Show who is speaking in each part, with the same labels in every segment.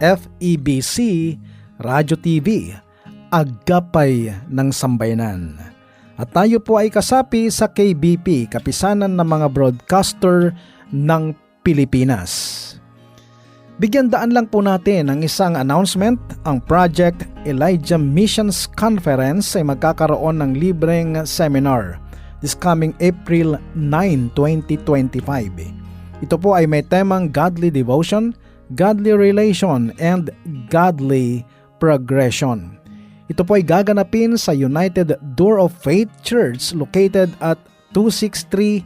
Speaker 1: FEBC Radio TV Agapay ng Sambayanan. At tayo po ay kasapi sa KBP, Kapisanan ng mga Broadcaster ng Pilipinas. Bigyan daan lang po natin ang isang announcement. Ang Project Elijah Missions Conference ay magkakaroon ng libreng seminar this coming April 9, 2025. Ito po ay may temang Godly Devotion, Godly Relation, and Godly Progression. Ito po ay gaganapin sa United Door of Faith Church located at 263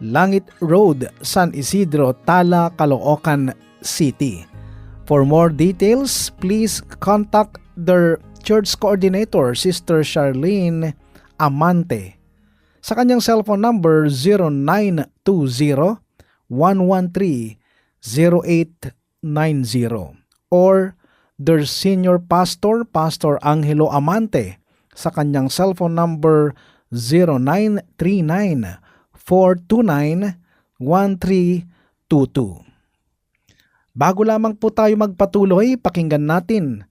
Speaker 1: Langit Road, San Isidro, Tala, Caloocan City. For more details, please contact their church coordinator, Sister Charlene Amante. Sa kanyang cellphone number 0920-113-0890 or their senior pastor, Pastor Angelo Amante sa kanyang cellphone number 0939-429-1322. Bago lamang po tayo magpatuloy, pakinggan natin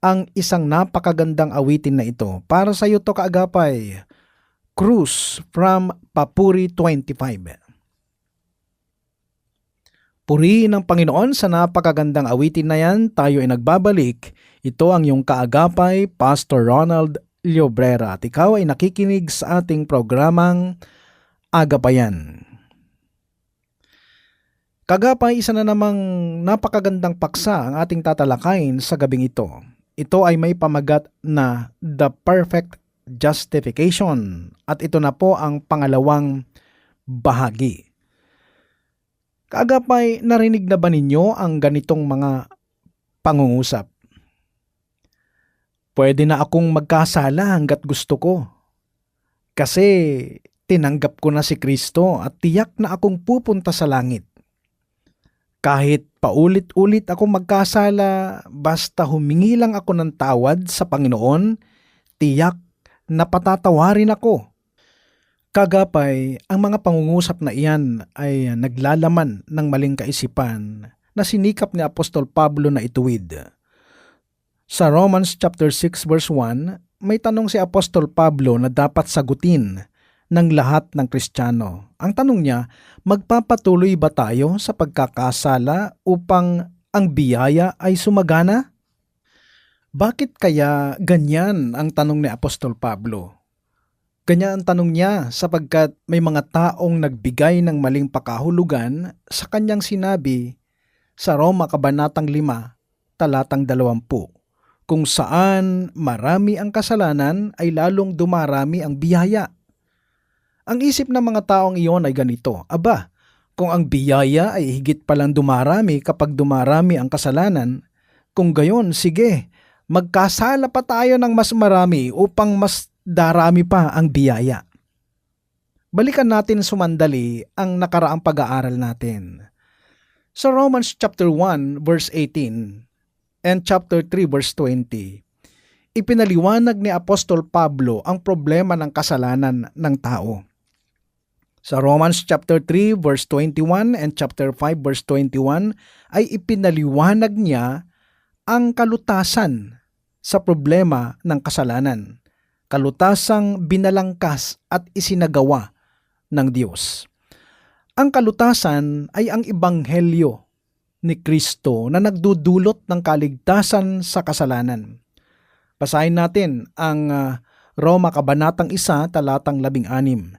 Speaker 1: ang isang napakagandang awitin na ito. Para sa iyo to kaagapay, Cruise from Papuri 25. Purihin ng Panginoon sa napakagandang awitin na yan, tayo ay nagbabalik. Ito ang iyong kaagapay, Pastor Ronald Llobrera. At ikaw ay nakikinig sa ating programang Agapayan. Kagapay, isa na namang napakagandang paksa ang ating tatalakayin sa gabing ito. Ito ay may pamagat na The Perfect Justification at ito na po ang pangalawang bahagi. Kaagapay, narinig na ba ninyo ang ganitong mga pangungusap? Pwede na akong magkasala hanggat gusto ko. Kasi tinanggap ko na si Kristo at tiyak na akong pupunta sa langit. Kahit paulit-ulit ako magkasala, basta humingi lang ako ng tawad sa Panginoon, tiyak na patatawarin ako. Kagapay, ang mga pangungusap na iyan ay naglalaman ng maling kaisipan na sinikap ni Apostol Pablo na ituwid. Sa Romans chapter 6 verse 1, may tanong si Apostol Pablo na dapat sagutin ng lahat ng Kristiyano. Ang tanong niya, magpapatuloy ba tayo sa pagkakasala upang ang biyaya ay sumagana? Bakit kaya ganyan ang tanong ni Apostol Pablo? Ganyan ang tanong niya sapagkat may mga taong nagbigay ng maling pakahulugan sa kanyang sinabi sa Roma Kabanatang 5, talatang 20, kung saan marami ang kasalanan ay lalong dumarami ang biyaya. Ang isip ng mga taong iyon ay ganito, aba, kung ang biyaya ay higit palang dumarami kapag dumarami ang kasalanan, kung gayon, sige, magkasala pa tayo ng mas marami upang mas darami pa ang biyaya. Balikan natin sumandali ang nakaraang pag-aaral natin. Sa Romans chapter 1 verse 18 and chapter 3 verse 20, ipinaliwanag ni Apostol Pablo ang problema ng kasalanan ng tao. Sa Romans chapter 3 verse 21 and chapter 5 verse 21 ay ipinaliwanag niya ang kalutasan sa problema ng kasalanan kalutasang binalangkas at isinagawa ng Diyos. Ang kalutasan ay ang ibanghelyo ni Kristo na nagdudulot ng kaligtasan sa kasalanan. Basahin natin ang uh, Roma Kabanatang 1, talatang 16.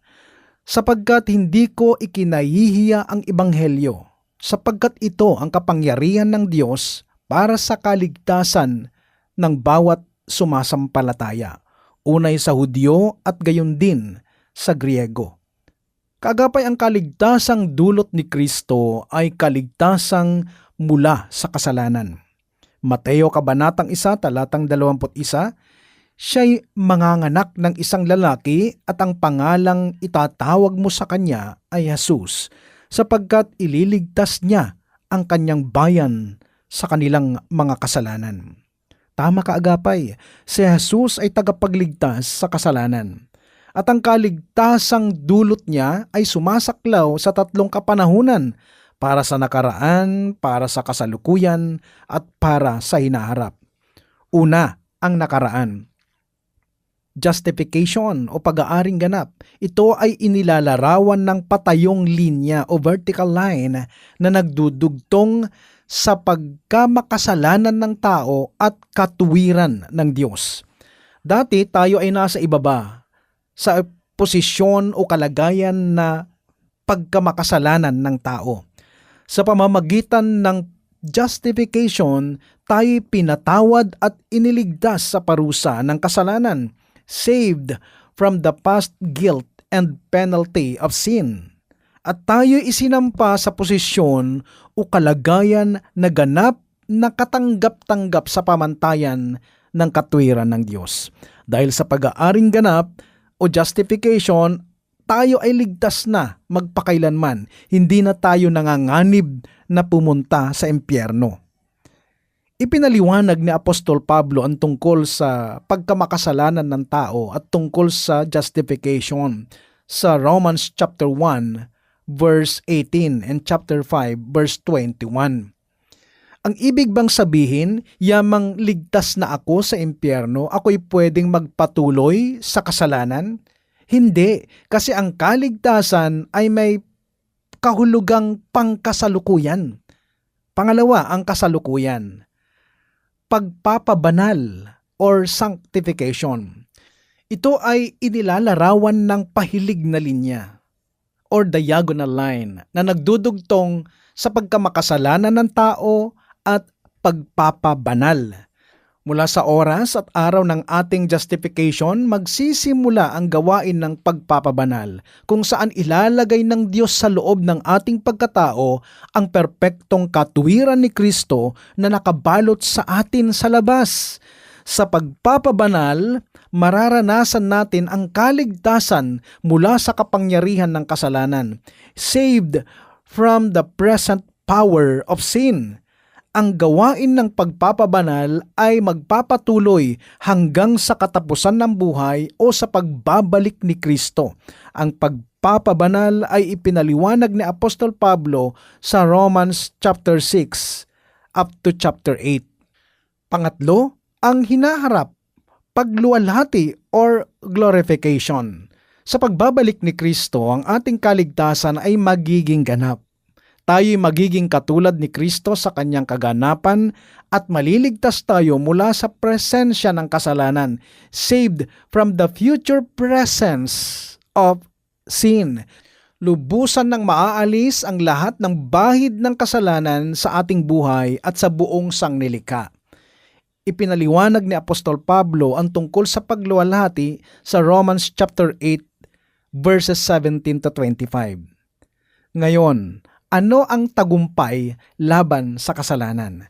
Speaker 1: Sapagkat hindi ko ikinahihiya ang ibanghelyo, sapagkat ito ang kapangyarihan ng Diyos para sa kaligtasan ng bawat sumasampalataya unay sa Hudyo at gayon din sa Griego. Kagapay ang kaligtasang dulot ni Kristo ay kaligtasang mula sa kasalanan. Mateo Kabanatang 1, talatang 21, siya'y manganganak ng isang lalaki at ang pangalang itatawag mo sa kanya ay Jesus, sapagkat ililigtas niya ang kanyang bayan sa kanilang mga kasalanan. Tama ka agapay, si Jesus ay tagapagligtas sa kasalanan. At ang kaligtasang dulot niya ay sumasaklaw sa tatlong kapanahunan para sa nakaraan, para sa kasalukuyan, at para sa hinaharap. Una, ang nakaraan. Justification o pag-aaring ganap. Ito ay inilalarawan ng patayong linya o vertical line na nagdudugtong sa pagkamakasalanan ng tao at katuwiran ng Diyos. Dati tayo ay nasa ibaba sa posisyon o kalagayan na pagkamakasalanan ng tao. Sa pamamagitan ng justification, tayo pinatawad at iniligtas sa parusa ng kasalanan, saved from the past guilt and penalty of sin. At tayo isinampa sa posisyon o kalagayan na ganap na katanggap-tanggap sa pamantayan ng katwiran ng Diyos. Dahil sa pag-aaring ganap o justification, tayo ay ligtas na magpakailanman. Hindi na tayo nanganganib na pumunta sa impyerno. Ipinaliwanag ni Apostol Pablo ang tungkol sa pagkamakasalanan ng tao at tungkol sa justification sa Romans chapter 1 verse 18 and chapter 5 verse 21. Ang ibig bang sabihin, yamang ligtas na ako sa impyerno, ako'y pwedeng magpatuloy sa kasalanan? Hindi, kasi ang kaligtasan ay may kahulugang pangkasalukuyan. Pangalawa, ang kasalukuyan. Pagpapabanal or sanctification. Ito ay inilalarawan ng pahilig na linya or diagonal line na nagdudugtong sa pagkamakasalanan ng tao at pagpapabanal. Mula sa oras at araw ng ating justification, magsisimula ang gawain ng pagpapabanal kung saan ilalagay ng Diyos sa loob ng ating pagkatao ang perpektong katuwiran ni Kristo na nakabalot sa atin sa labas. Sa pagpapabanal, mararanasan natin ang kaligtasan mula sa kapangyarihan ng kasalanan, saved from the present power of sin ang gawain ng pagpapabanal ay magpapatuloy hanggang sa katapusan ng buhay o sa pagbabalik ni Kristo. Ang pagpapabanal ay ipinaliwanag ni Apostol Pablo sa Romans chapter 6 up to chapter 8. Pangatlo, ang hinaharap, pagluwalhati or glorification. Sa pagbabalik ni Kristo, ang ating kaligtasan ay magiging ganap tayo'y magiging katulad ni Kristo sa kanyang kaganapan at maliligtas tayo mula sa presensya ng kasalanan, saved from the future presence of sin. Lubusan ng maaalis ang lahat ng bahid ng kasalanan sa ating buhay at sa buong sangnilika. Ipinaliwanag ni Apostol Pablo ang tungkol sa pagluwalhati sa Romans chapter 8 verses 17 to 25. Ngayon, ano ang tagumpay laban sa kasalanan.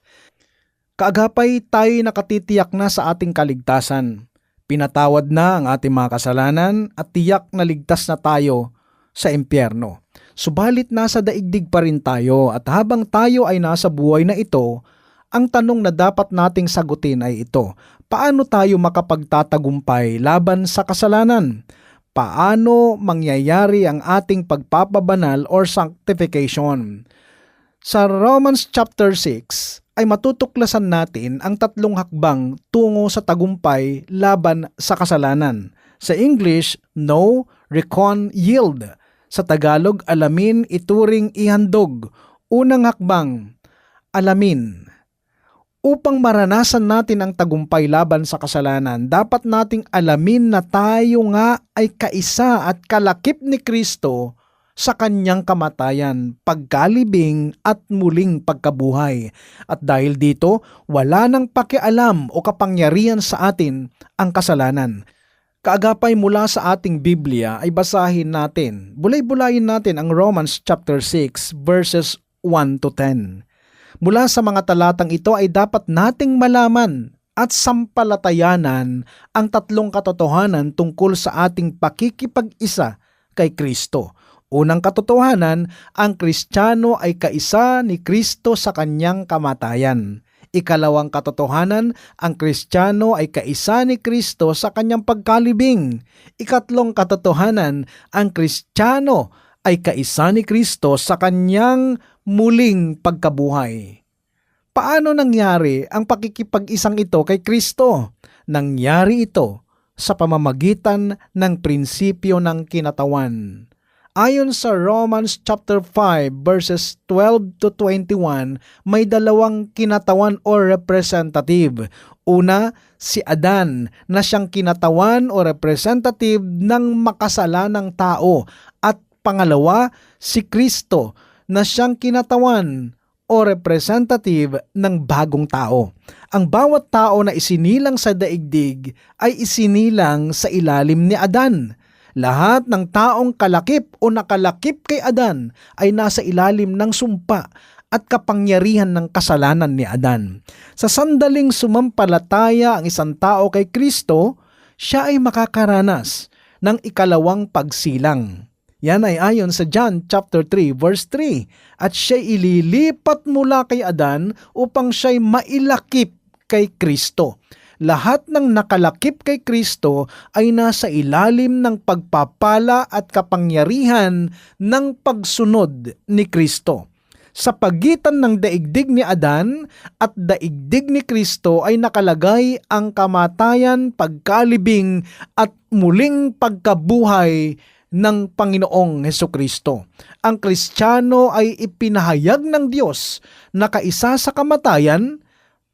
Speaker 1: Kaagapay tayo nakatitiyak na sa ating kaligtasan. Pinatawad na ang ating mga kasalanan at tiyak na ligtas na tayo sa impyerno. Subalit nasa daigdig pa rin tayo at habang tayo ay nasa buhay na ito, ang tanong na dapat nating sagutin ay ito, paano tayo makapagtatagumpay laban sa kasalanan? paano mangyayari ang ating pagpapabanal or sanctification. Sa Romans chapter 6 ay matutuklasan natin ang tatlong hakbang tungo sa tagumpay laban sa kasalanan. Sa English, know, recon, yield. Sa Tagalog, alamin, ituring, ihandog. Unang hakbang, alamin. Upang maranasan natin ang tagumpay laban sa kasalanan, dapat nating alamin na tayo nga ay kaisa at kalakip ni Kristo sa kanyang kamatayan, pagkalibing at muling pagkabuhay. At dahil dito, wala nang pakialam o kapangyarihan sa atin ang kasalanan. Kaagapay mula sa ating Biblia ay basahin natin, bulay-bulayin natin ang Romans chapter 6 verses 1 to 10. Mula sa mga talatang ito ay dapat nating malaman at sampalatayanan ang tatlong katotohanan tungkol sa ating pakikipag-isa kay Kristo. Unang katotohanan, ang Kristiyano ay kaisa ni Kristo sa kanyang kamatayan. Ikalawang katotohanan, ang Kristiyano ay kaisa ni Kristo sa kanyang pagkalibing. Ikatlong katotohanan, ang Kristiyano ay kaisa ni Kristo sa kanyang muling pagkabuhay. Paano nangyari ang pakikipag-isang ito kay Kristo? Nangyari ito sa pamamagitan ng prinsipyo ng kinatawan. Ayon sa Romans chapter 5 verses 12 to 21, may dalawang kinatawan o representative. Una, si Adan na siyang kinatawan o representative ng makasalanang tao at pangalawa, si Kristo na siyang kinatawan o representative ng bagong tao. Ang bawat tao na isinilang sa daigdig ay isinilang sa ilalim ni Adan. Lahat ng taong kalakip o nakalakip kay Adan ay nasa ilalim ng sumpa at kapangyarihan ng kasalanan ni Adan. Sa sandaling sumampalataya ang isang tao kay Kristo, siya ay makakaranas ng ikalawang pagsilang. Yan ay ayon sa John chapter 3 verse 3. At siya ililipat mula kay Adan upang siya'y mailakip kay Kristo. Lahat ng nakalakip kay Kristo ay nasa ilalim ng pagpapala at kapangyarihan ng pagsunod ni Kristo. Sa pagitan ng daigdig ni Adan at daigdig ni Kristo ay nakalagay ang kamatayan, pagkalibing at muling pagkabuhay ng Panginoong Heso Kristo. Ang Kristiyano ay ipinahayag ng Diyos na kaisa sa kamatayan,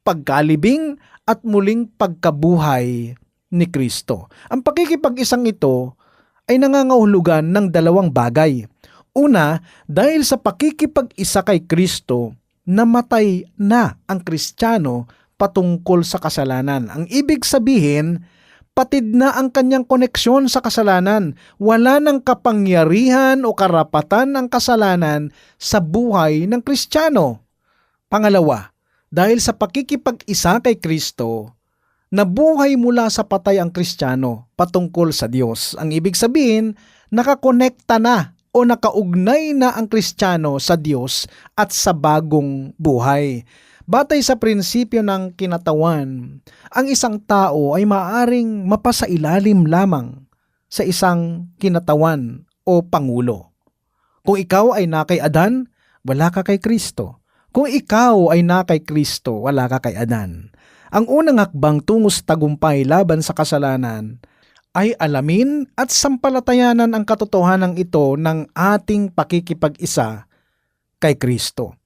Speaker 1: pagkalibing at muling pagkabuhay ni Kristo. Ang pakikipag-isang ito ay nangangahulugan ng dalawang bagay. Una, dahil sa pakikipag-isa kay Kristo, namatay na ang Kristiyano patungkol sa kasalanan. Ang ibig sabihin, patid na ang kanyang koneksyon sa kasalanan. Wala ng kapangyarihan o karapatan ang kasalanan sa buhay ng Kristiyano. Pangalawa, dahil sa pakikipag-isa kay Kristo, nabuhay mula sa patay ang Kristiyano patungkol sa Diyos. Ang ibig sabihin, nakakonekta na o nakaugnay na ang Kristiyano sa Diyos at sa bagong buhay. Batay sa prinsipyo ng kinatawan, ang isang tao ay maaring mapasailalim lamang sa isang kinatawan o pangulo. Kung ikaw ay nakay Adan, wala ka kay Kristo. Kung ikaw ay nakay Kristo, wala ka kay Adan. Ang unang hakbang tungo sa tagumpay laban sa kasalanan ay alamin at sampalatayanan ang katotohanan ito ng ating pakikipag-isa kay Kristo.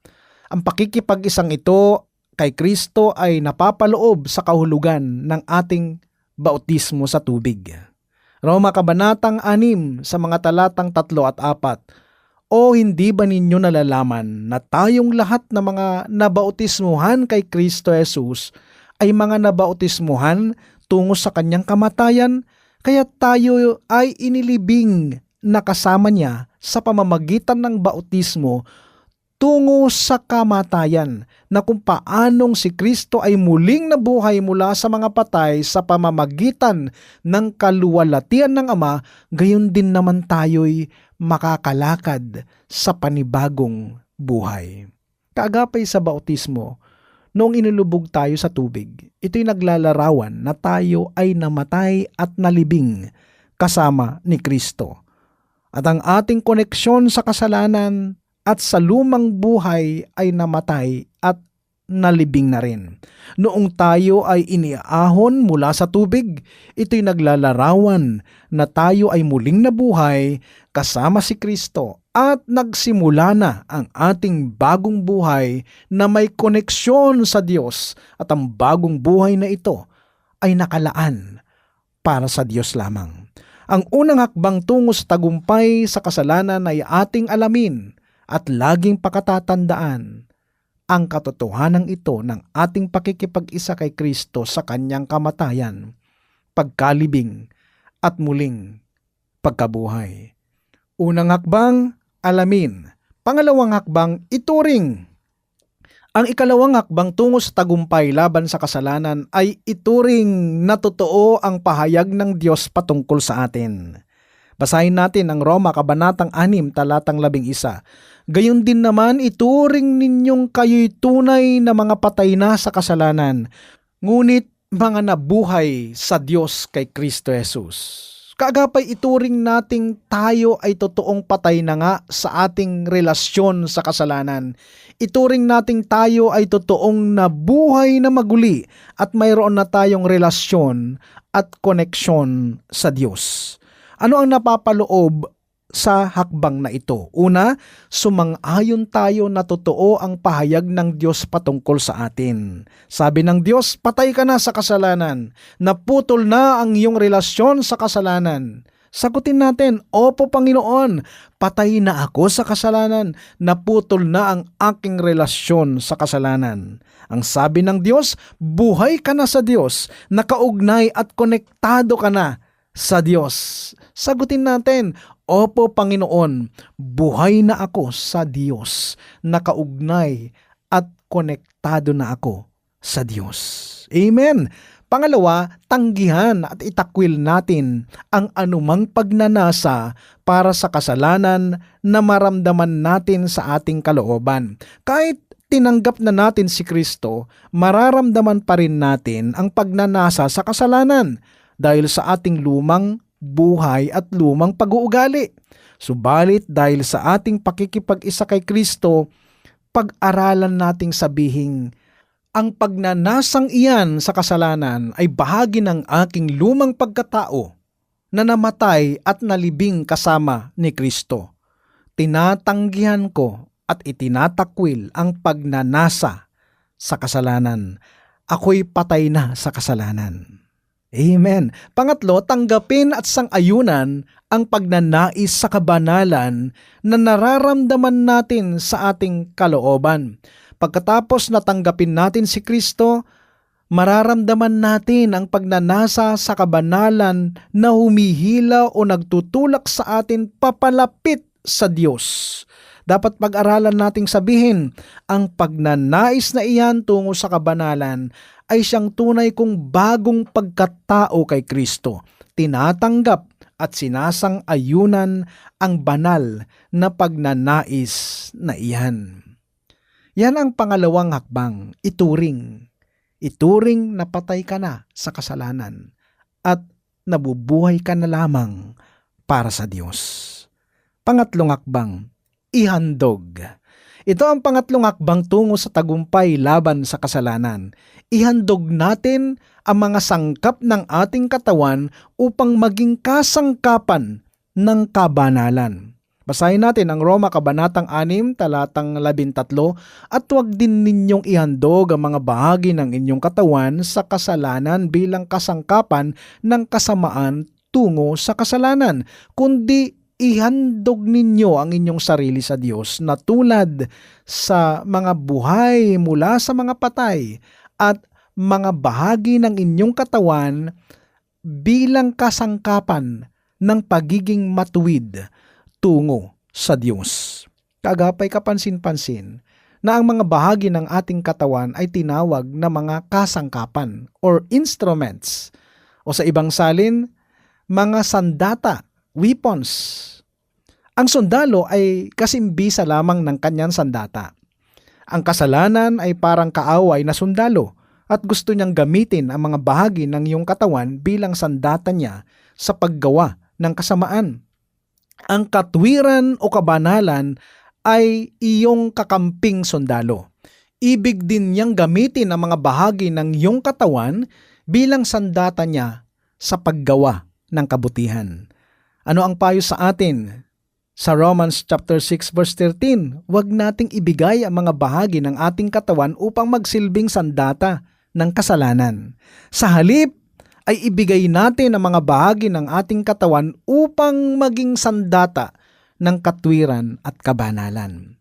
Speaker 1: Ang pakikipag-isang ito kay Kristo ay napapaloob sa kahulugan ng ating bautismo sa tubig. Roma Kabanatang 6 sa mga talatang 3 at 4 O hindi ba ninyo nalalaman na tayong lahat ng mga nabautismuhan kay Kristo Jesus ay mga nabautismuhan tungo sa kanyang kamatayan kaya tayo ay inilibing na kasama niya sa pamamagitan ng bautismo tungo sa kamatayan na kung paanong si Kristo ay muling nabuhay mula sa mga patay sa pamamagitan ng kaluwalhatian ng Ama, gayon din naman tayo'y makakalakad sa panibagong buhay. Kaagapay sa bautismo, noong inilubog tayo sa tubig, ito'y naglalarawan na tayo ay namatay at nalibing kasama ni Kristo. At ang ating koneksyon sa kasalanan at sa lumang buhay ay namatay at nalibing na rin. Noong tayo ay iniahon mula sa tubig, ito'y naglalarawan na tayo ay muling nabuhay kasama si Kristo at nagsimula na ang ating bagong buhay na may koneksyon sa Diyos at ang bagong buhay na ito ay nakalaan para sa Diyos lamang. Ang unang hakbang tungo sa tagumpay sa kasalanan ay ating alamin at laging pakatatandaan ang katotohanan ito ng ating pakikipag-isa kay Kristo sa kanyang kamatayan, pagkalibing at muling pagkabuhay. Unang hakbang, alamin. Pangalawang hakbang, ituring. Ang ikalawang hakbang tungo sa tagumpay laban sa kasalanan ay ituring na totoo ang pahayag ng Diyos patungkol sa atin. Basahin natin ang Roma Kabanatang 6, talatang 11. Gayon din naman ituring ninyong kayo'y tunay na mga patay na sa kasalanan, ngunit mga nabuhay sa Diyos kay Kristo Jesus. Kaagapay ituring nating tayo ay totoong patay na nga sa ating relasyon sa kasalanan. Ituring nating tayo ay totoong nabuhay na maguli at mayroon na tayong relasyon at koneksyon sa Diyos. Ano ang napapaloob sa hakbang na ito? Una, sumang-ayon tayo na totoo ang pahayag ng Diyos patungkol sa atin. Sabi ng Diyos, patay ka na sa kasalanan. Naputol na ang iyong relasyon sa kasalanan. Sagutin natin, Opo Panginoon, patay na ako sa kasalanan. Naputol na ang aking relasyon sa kasalanan. Ang sabi ng Diyos, buhay ka na sa Diyos, nakaugnay at konektado ka na sa Diyos. Sagutin natin, Opo Panginoon, buhay na ako sa Diyos, nakaugnay at konektado na ako sa Diyos. Amen. Pangalawa, tanggihan at itakwil natin ang anumang pagnanasa para sa kasalanan na maramdaman natin sa ating kalooban. Kahit tinanggap na natin si Kristo, mararamdaman pa rin natin ang pagnanasa sa kasalanan dahil sa ating lumang buhay at lumang pag-uugali. Subalit dahil sa ating pakikipag-isa kay Kristo, pag-aralan nating sabihing, ang pagnanasang iyan sa kasalanan ay bahagi ng aking lumang pagkatao na namatay at nalibing kasama ni Kristo. Tinatanggihan ko at itinatakwil ang pagnanasa sa kasalanan. Ako'y patay na sa kasalanan. Amen. Pangatlo, tanggapin at sangayunan ang pagnanais sa kabanalan na nararamdaman natin sa ating kalooban. Pagkatapos na tanggapin natin si Kristo, mararamdaman natin ang pagnanasa sa kabanalan na humihila o nagtutulak sa atin papalapit sa Diyos. Dapat pag-aralan nating sabihin, ang pagnanais na iyan tungo sa kabanalan ay siyang tunay kong bagong pagkatao kay Kristo. Tinatanggap at sinasang ayunan ang banal na pagnanais na iyan. Yan ang pangalawang hakbang, ituring. Ituring na patay ka na sa kasalanan at nabubuhay ka na lamang para sa Diyos. Pangatlong hakbang, ihandog. Ito ang pangatlong hakbang tungo sa tagumpay laban sa kasalanan. Ihandog natin ang mga sangkap ng ating katawan upang maging kasangkapan ng kabanalan. Basahin natin ang Roma Kabanatang 6, talatang 13, at huwag din ninyong ihandog ang mga bahagi ng inyong katawan sa kasalanan bilang kasangkapan ng kasamaan tungo sa kasalanan, kundi ihandog ninyo ang inyong sarili sa Diyos na tulad sa mga buhay mula sa mga patay at mga bahagi ng inyong katawan bilang kasangkapan ng pagiging matuwid tungo sa Diyos. Kagapay kapansin-pansin na ang mga bahagi ng ating katawan ay tinawag na mga kasangkapan or instruments o sa ibang salin, mga sandata weapons. Ang sundalo ay kasimbisa lamang ng kanyang sandata. Ang kasalanan ay parang kaaway na sundalo at gusto niyang gamitin ang mga bahagi ng iyong katawan bilang sandata niya sa paggawa ng kasamaan. Ang katwiran o kabanalan ay iyong kakamping sundalo. Ibig din niyang gamitin ang mga bahagi ng iyong katawan bilang sandata niya sa paggawa ng kabutihan. Ano ang payo sa atin? Sa Romans chapter 6 verse 13, huwag nating ibigay ang mga bahagi ng ating katawan upang magsilbing sandata ng kasalanan. Sa halip, ay ibigay natin ang mga bahagi ng ating katawan upang maging sandata ng katwiran at kabanalan.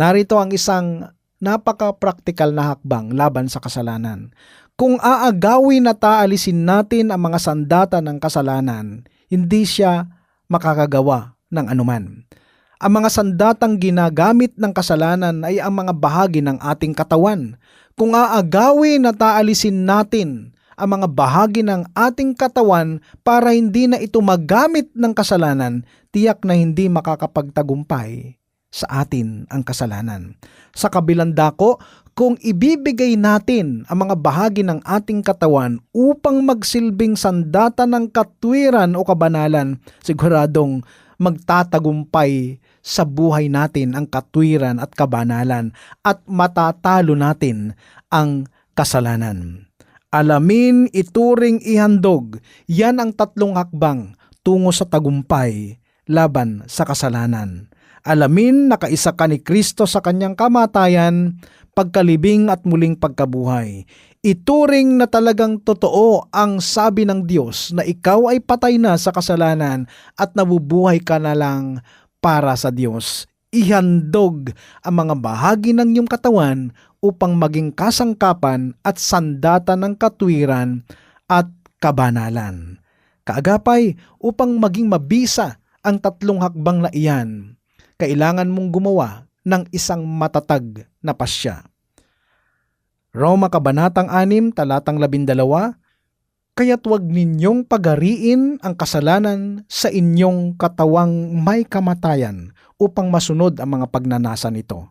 Speaker 1: Narito ang isang napaka-practical na hakbang laban sa kasalanan. Kung aagawin at aalisin natin ang mga sandata ng kasalanan, hindi siya makakagawa ng anuman. Ang mga sandatang ginagamit ng kasalanan ay ang mga bahagi ng ating katawan. Kung aagawin at aalisin natin ang mga bahagi ng ating katawan para hindi na ito magamit ng kasalanan, tiyak na hindi makakapagtagumpay sa atin ang kasalanan. Sa kabilang dako, kung ibibigay natin ang mga bahagi ng ating katawan upang magsilbing sandata ng katwiran o kabanalan, siguradong magtatagumpay sa buhay natin ang katwiran at kabanalan at matatalo natin ang kasalanan. Alamin, ituring, ihandog, yan ang tatlong hakbang tungo sa tagumpay laban sa kasalanan. Alamin na kaisa ka ni Kristo sa kanyang kamatayan, pagkalibing at muling pagkabuhay. Ituring na talagang totoo ang sabi ng Diyos na ikaw ay patay na sa kasalanan at nabubuhay ka na lang para sa Diyos. Ihandog ang mga bahagi ng iyong katawan upang maging kasangkapan at sandata ng katwiran at kabanalan. Kaagapay, upang maging mabisa ang tatlong hakbang na iyan, kailangan mong gumawa ng isang matatag na pasya. Roma Kabanatang 6, talatang 12, Kaya't huwag ninyong pagariin ang kasalanan sa inyong katawang may kamatayan upang masunod ang mga pagnanasa nito.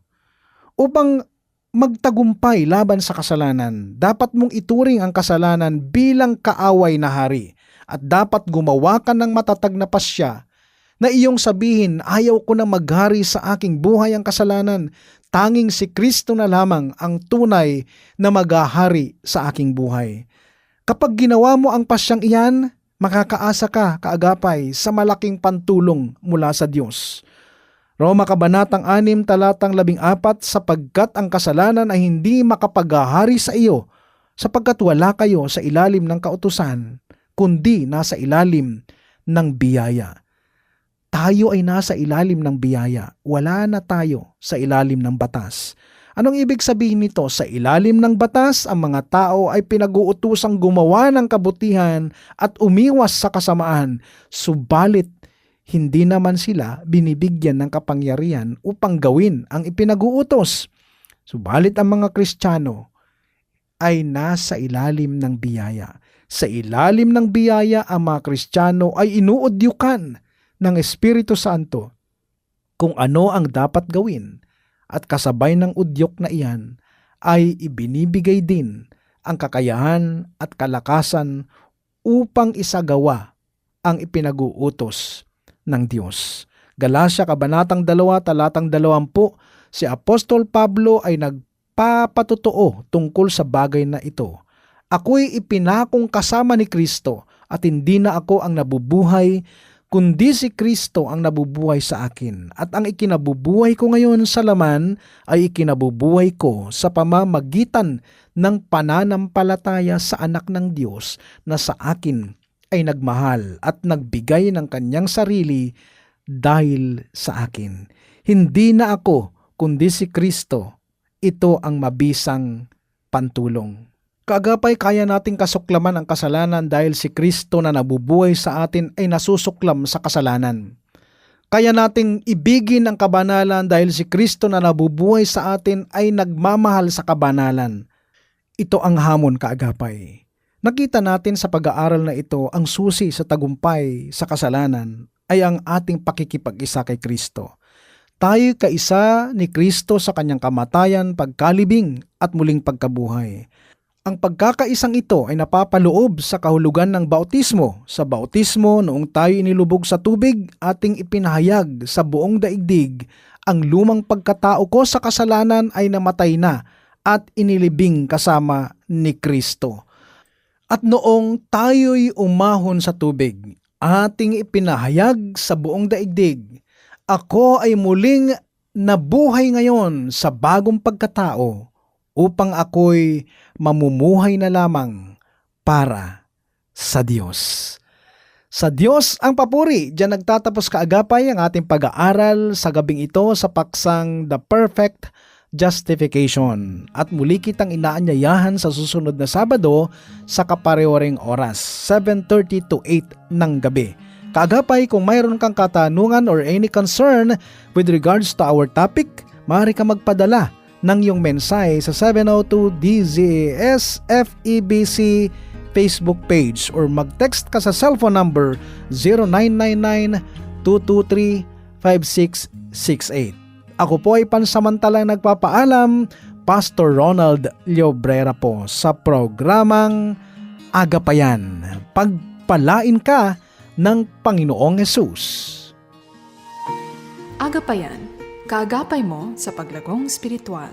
Speaker 1: Upang magtagumpay laban sa kasalanan, dapat mong ituring ang kasalanan bilang kaaway na hari at dapat gumawa ka ng matatag na pasya na iyong sabihin, ayaw ko na maghari sa aking buhay ang kasalanan, tanging si Kristo na lamang ang tunay na maghahari sa aking buhay. Kapag ginawa mo ang pasyang iyan, makakaasa ka, kaagapay, sa malaking pantulong mula sa Diyos. Roma Kabanatang 6, talatang 14, sapagkat ang kasalanan ay hindi makapaghahari sa iyo, sapagkat wala kayo sa ilalim ng kautusan, kundi nasa ilalim ng biyaya tayo ay nasa ilalim ng biyaya. Wala na tayo sa ilalim ng batas. Anong ibig sabihin nito? Sa ilalim ng batas, ang mga tao ay pinag-uutusang gumawa ng kabutihan at umiwas sa kasamaan. Subalit, hindi naman sila binibigyan ng kapangyarihan upang gawin ang ipinag-uutos. Subalit ang mga Kristiyano ay nasa ilalim ng biyaya. Sa ilalim ng biyaya, ang mga Kristiyano ay inuudyukan ng Espiritu Santo kung ano ang dapat gawin at kasabay ng udyok na iyan ay ibinibigay din ang kakayahan at kalakasan upang isagawa ang ipinag-uutos ng Diyos. Galacia Kabanatang 2, talatang 20, si Apostol Pablo ay nagpapatutuo tungkol sa bagay na ito. Ako'y ipinakong kasama ni Kristo at hindi na ako ang nabubuhay kundi si Kristo ang nabubuhay sa akin at ang ikinabubuhay ko ngayon sa laman ay ikinabubuhay ko sa pamamagitan ng pananampalataya sa anak ng Diyos na sa akin ay nagmahal at nagbigay ng kanyang sarili dahil sa akin. Hindi na ako kundi si Kristo. Ito ang mabisang pantulong. Kaagapay kaya nating kasuklaman ang kasalanan dahil si Kristo na nabubuhay sa atin ay nasusuklam sa kasalanan. Kaya nating ibigin ang kabanalan dahil si Kristo na nabubuhay sa atin ay nagmamahal sa kabanalan. Ito ang hamon kaagapay. Nakita natin sa pag-aaral na ito ang susi sa tagumpay sa kasalanan ay ang ating pakikipag-isa kay Kristo. Tayo kaisa ni Kristo sa kanyang kamatayan, pagkalibing at muling pagkabuhay. Ang pagkakaisang ito ay napapaloob sa kahulugan ng bautismo. Sa bautismo, noong tayo inilubog sa tubig, ating ipinahayag sa buong daigdig, ang lumang pagkatao ko sa kasalanan ay namatay na at inilibing kasama ni Kristo. At noong tayo'y umahon sa tubig, ating ipinahayag sa buong daigdig, ako ay muling nabuhay ngayon sa bagong pagkatao upang ako'y mamumuhay na lamang para sa Diyos. Sa Diyos ang papuri. Diyan nagtatapos kaagapay ang ating pag-aaral sa gabing ito sa paksang The Perfect Justification. At muli kitang inaanyayahan sa susunod na Sabado sa kaparehoreng oras, 7.30 to 8 ng gabi. Kaagapay kung mayroon kang katanungan or any concern with regards to our topic, maaari ka magpadala ng iyong mensahe sa 702 DZAS FEBC Facebook page or mag-text ka sa cellphone number 0999-223-5668. Ako po ay pansamantalang nagpapaalam, Pastor Ronald Llobrera po sa programang Agapayan. Pagpalain ka ng Panginoong Yesus.
Speaker 2: Agapayan, kaagapay mo sa paglagong spiritual.